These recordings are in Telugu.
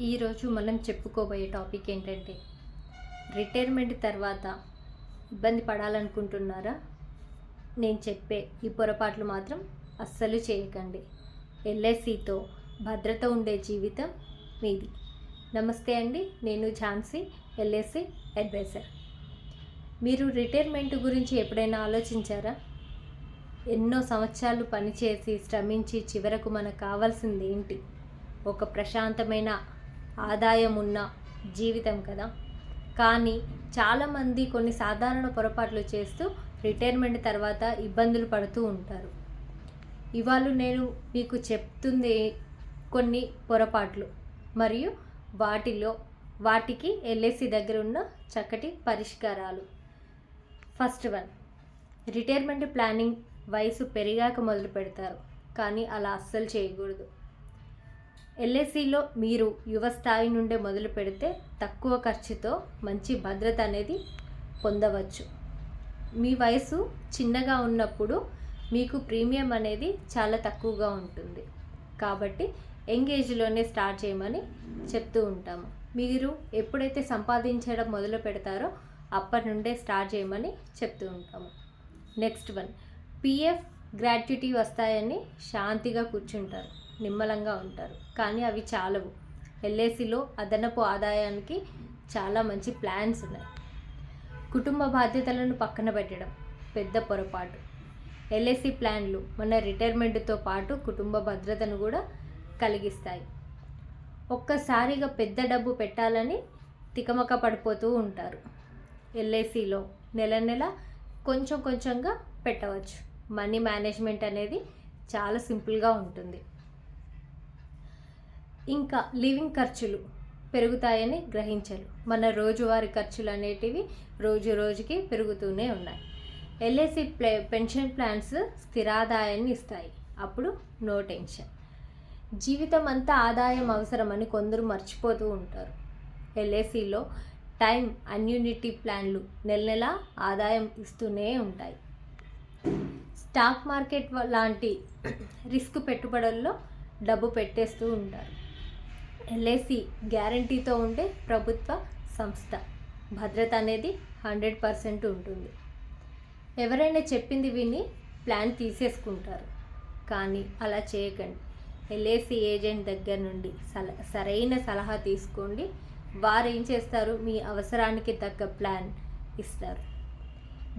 ఈరోజు మనం చెప్పుకోబోయే టాపిక్ ఏంటంటే రిటైర్మెంట్ తర్వాత ఇబ్బంది పడాలనుకుంటున్నారా? నేను చెప్పే ఈ పొరపాట్లు మాత్రం అస్సలు చేయకండి. ఎల్ఐసితో భద్రత ఉండే జీవితం మీది. నమస్తే అండి నేను ఝాన్సీ ఎల్ఐసి అడ్వైజర్. మీరు రిటైర్మెంట్ గురించి ఎప్పుడైనా ఆలోచించారా? ఎన్నో సంవత్సరాలు పనిచేసి శ్రమించి చివరకు మనకు కావాల్సింది ఏంటి ఒక ప్రశాంతమైన ఆదాయం ఉన్న జీవితం కదా. కానీ చాలామంది కొన్ని సాధారణ పొరపాట్లు చేస్తూ రిటైర్మెంట్ తర్వాత ఇబ్బందులు పడుతూ ఉంటారు. ఇవాళ నేను మీకు చెప్తుంది కొన్ని పొరపాట్లు. మరియు వాటిలో వాటికి ఎల్ఐసి దగ్గర ఉన్న చక్కటి పరిష్కారాలు. ఫస్ట్ వన్ రిటైర్మెంట్ ప్లానింగ్ వయసు పెరిగాక మొదలు పెడతారు. కానీ అలా అస్సలు చేయకూడదు. ఎల్ఐసిలో మీరు యువ స్థాయి నుండే మొదలు పెడితే తక్కువ ఖర్చుతో మంచి భద్రత అనేది పొందవచ్చు. మీ వయసు చిన్నగా ఉన్నప్పుడు మీకు ప్రీమియం అనేది చాలా తక్కువగా ఉంటుంది. కాబట్టి యంగ్ ఏజ్లోనే స్టార్ట్ చేయమని చెప్తూ ఉంటాము. మీరు ఎప్పుడైతే సంపాదించడం మొదలు పెడతారో అప్పటి నుండే స్టార్ట్ చేయమని చెప్తూ ఉంటాము. నెక్స్ట్ వన్ పిఎఫ్ గ్రాట్యుటీ వస్తాయని శాంతిగా కూర్చుంటారు నిమ్మలంగా ఉంటారు. కానీ అవి చాలవు. ఎల్ఐసిలో అదనపు ఆదాయానికి చాలా మంచి ప్లాన్స్ ఉన్నాయి. కుటుంబ బాధ్యతలను పక్కన పెట్టడం పెద్ద పొరపాటు. ఎల్ఐసి ప్లాన్లు మన రిటైర్మెంట్తో పాటు కుటుంబ భద్రతను కూడా కలిగిస్తాయి. ఒక్కసారిగా పెద్ద డబ్బు పెట్టాలని తికమక పడిపోతూ ఉంటారు. ఎల్ఐసిలో నెల నెల కొంచెం కొంచెంగా పెట్టవచ్చు. మనీ మేనేజ్మెంట్ అనేది చాలా సింపుల్గా ఉంటుంది. ఇంకా లివింగ్ ఖర్చులు పెరుగుతాయని గ్రహించరు. మన రోజువారి ఖర్చులు అనేటివి రోజు రోజుకి పెరుగుతూనే ఉన్నాయి. ఎల్ఐసి ప్లే పెన్షన్ ప్లాన్స్ స్థిరాదాయాన్ని ఇస్తాయి. అప్పుడు నో టెన్షన్. జీవితం అంతా ఆదాయం అవసరమని కొందరు మర్చిపోతూ ఉంటారు. ఎల్ఐసిలో టైం అన్యూనిటీ ప్లాన్లు నెల నెల ఆదాయం ఇస్తూనే ఉంటాయి. స్టాక్ మార్కెట్ లాంటి రిస్క్ పెట్టుబడుల్లో డబ్బు పెట్టేస్తూ ఉంటారు. ఎల్ఐసి గ్యారంటీతో ఉండే ప్రభుత్వ సంస్థ. భద్రత అనేది హండ్రెడ్ పర్సెంట్ ఉంటుంది. ఎవరైనా చెప్పింది విని ప్లాన్ తీసేసుకుంటారు. కానీ అలా చేయకండి. ఎల్ఐసి ఏజెంట్ దగ్గర నుండి సల సరైన సలహా తీసుకోండి. వారు ఏం చేస్తారు? మీ అవసరానికి తగ్గ ప్లాన్ ఇస్తారు.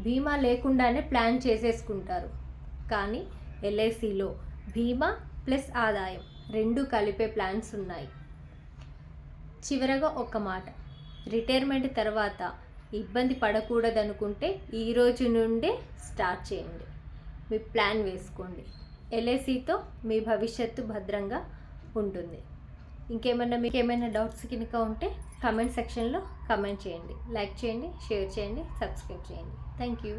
బీమా లేకుండానే ప్లాన్ చేసేసుకుంటారు. కానీ ఎల్ఐసిలో బీమా ప్లస్ ఆదాయం రెండు కలిపే ప్లాన్స్ ఉన్నాయి. చివరగా ఒక మాట. రిటైర్మెంట్ తర్వాత ఇబ్బంది పడకూడదనుకుంటే ఈ రోజు నుండే స్టార్ట్ చేయండి. మీ ప్లాన్ వేసుకోండి. ఎల్ఐసితో మీ భవిష్యత్తు భద్రంగా ఉంటుంది. ఇంకేమైనా మీకు ఏమైనా డౌట్స్ కనుక ఉంటే కమెంట్ సెక్షన్లో కమెంట్ చేయండి. లైక్ చేయండి షేర్ చేయండి సబ్స్క్రైబ్ చేయండి. Thank you.